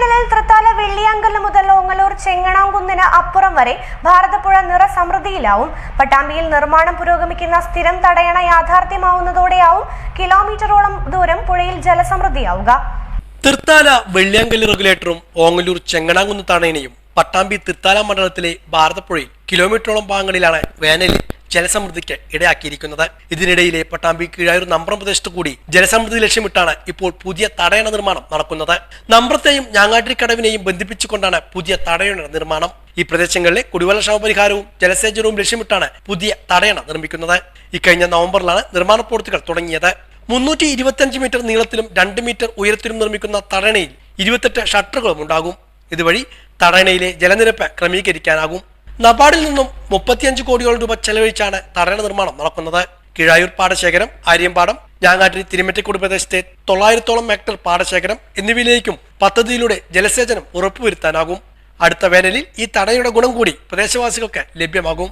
വേനലിൽ തൃത്താല വെള്ളിയാങ്കല്ല് മുതൽ ഓങ്ങലൂർ ചെങ്ങണാംകുന്നിന് അപ്പുറം വരെ ഭാരതപ്പുഴ നിറസമൃദ്ധിയിലാവും പട്ടാമ്പിയിൽ നിർമ്മാണം പുരോഗമിക്കുന്ന സ്ഥിരം തടയണ യാഥാർത്ഥ്യമാവുന്നതോടെയാവും കിലോമീറ്ററോളം ദൂരം പുഴയിൽ ജലസമൃദ്ധിയാവുക. തൃത്താല വെള്ളിയാങ്കല്ല് റെഗുലേറ്ററും ഓങ്ങലൂർ ചെങ്ങണാങ്കുന്ന് തടയണയും പട്ടാമ്പി തൃത്താല മണ്ഡലത്തിലെ ഭാരതപ്പുഴയിൽ കിലോമീറ്ററോളം ഭാഗങ്ങളിലാണ് വേനലിൽ ജലസമൃദ്ധിക്ക് ഇടയാക്കിയിരിക്കുന്നത്. ഇതിനിടയിലെ പട്ടാമ്പി കീഴായൂർ നമ്പ്രം പ്രദേശത്ത് കൂടി ജലസമൃദ്ധി ലക്ഷ്യമിട്ടാണ് ഇപ്പോൾ പുതിയ തടയണ നിർമ്മാണം നടക്കുന്നത്. നമ്പ്രത്തെയും ഞാങ്ങാട്ടിരിക്കടവിനെയും ബന്ധിപ്പിച്ചുകൊണ്ടാണ് പുതിയ തടയണ നിർമ്മാണം. ഈ പ്രദേശങ്ങളിലെ കുടിവെള്ള ക്ഷാമ പരിഹാരവും ജലസേചനവും ലക്ഷ്യമിട്ടാണ് പുതിയ തടയണ നിർമ്മിക്കുന്നത്. ഇക്കഴിഞ്ഞ നവംബറിലാണ് നിർമ്മാണ പ്രവൃത്തികൾ തുടങ്ങിയത്. മുന്നൂറ്റി ഇരുപത്തിയഞ്ച് മീറ്റർ നീളത്തിലും രണ്ട് മീറ്റർ ഉയരത്തിലും നിർമ്മിക്കുന്ന തടയണയിൽ ഇരുപത്തെട്ട് ഷട്ടറുകളും ഉണ്ടാകും. ഇതുവഴി തടയണയിലെ ജലനിരപ്പ് ക്രമീകരിക്കാനാകും. നബാർഡിൽ നിന്നും മുപ്പത്തിയഞ്ച് കോടിയോളം രൂപ ചെലവഴിച്ചാണ് തടയണ നിർമ്മാണം നടക്കുന്നത്. കിഴായൂർ പാടശേഖരം ആര്യമ്പാടം ഞാങ്ങാട്ടിരി തിരുമറ്റക്കുടി പ്രദേശത്തെ തൊള്ളായിരത്തോളം ഹെക്ടർ പാടശേഖരം എന്നിവയിലേക്കും പദ്ധതിയിലൂടെ ജലസേചനം ഉറപ്പുവരുത്താനാകും. അടുത്ത വേനലിൽ ഈ തടയുടെ ഗുണം കൂടി പ്രദേശവാസികൾക്ക് ലഭ്യമാകും.